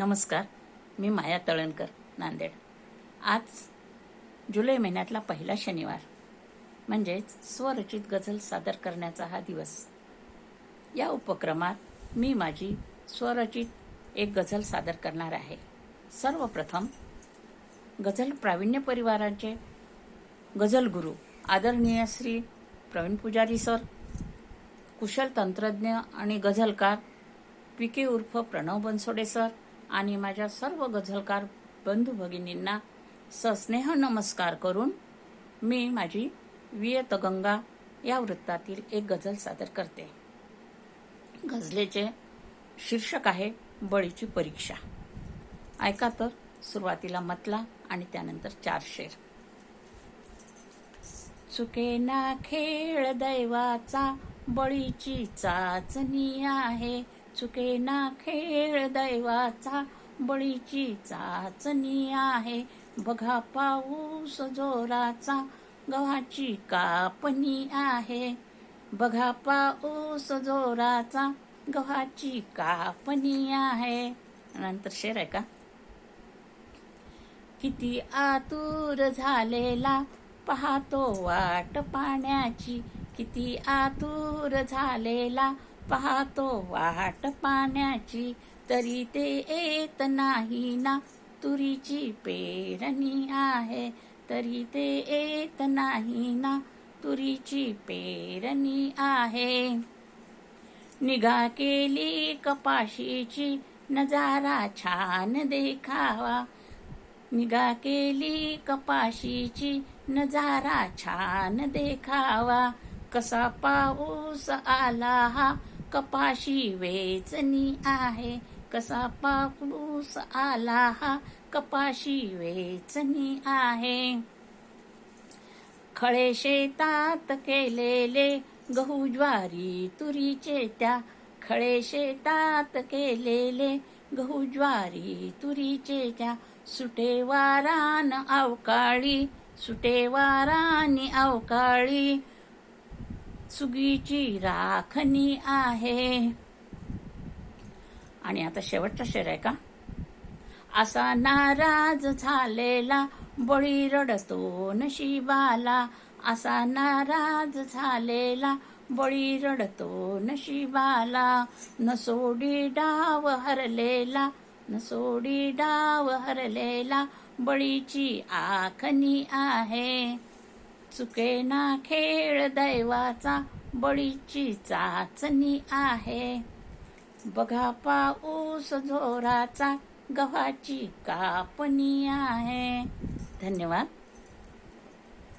नमस्कार मी माया तळणकर नांदेड. आज जुलै महिन्यातला पहिला शनिवार म्हणजेच स्वरचित गझल सादर करण्याचा हा दिवस. या उपक्रमात मी माझी स्वरचित एक गझल सादर करणार आहे. सर्वप्रथम गझल प्रावीण्य परिवाराचे गझल गुरु आदरणीय श्री प्रवीण पुजारी सर कुशल तंत्रज्ञ आणि गझलकार पी के उर्फ प्रणव बनसोडे सर आणि माझ्या सर्व गझलकार बंधू भगिनींना सस्नेह नमस्कार करून मी माझी वियत गंगा या वृत्तातील एक गझल सादर करते. गझलेचे शीर्षक आहे बळीची परीक्षा. ऐका तर सुरुवातीला मतला आणि त्यानंतर चार शेर. चुके ना खेळ दैवाचा बळीची चाचणी आहे. चुके ना खेळ दैवाचा बळीची चाचणी आहे. बघा पाऊस जोराचा गव्हाची कापणी आहे. बघा पाऊस जोराचा गव्हाची कापणी आहे. नंतर शेर आहे का? किती आतुर झालेला पाहतो वाट पाण्याची. किती आतुर झालेला पाहतो वाट पाण्याची तरी ते येत नाही ना. तुरीची पेरणी आहे तरी ते येत नाही ना. तुरीची पेरणी आहे. निगा केली कपाशीची नजारा छान देखावा. निगा केली कपाशीची नजारा छान देखावा. कसा पाऊस आला हा कपाशी वेचणी आहे. कसा पाऊस आला हा? कपाशी वेचणी आहे. खळे शेतात केलेले गहू ज्वारी तुरीचे त्या खळे शेतात केलेले गहू ज्वारी तुरीचे त्या सुटे वारान अवकाळी सुटे वारानी अवकाळी. सुगीची राखणी आहे. आणि आता शेवटचा शेर आहे का? असा नाराज झालेला बळी रडतो नशिबाला. असा नाराज झालेला बळी रडतो नशिबाला. नसोडी डाव हरलेला नसोडी डाव हरलेला बळीची आखणी आहे. चुके ना खेळ दैवाचा बळीची चाचणी आहे. बघा पाऊस जोराचा गव्हाची कापणी आहे. धन्यवाद.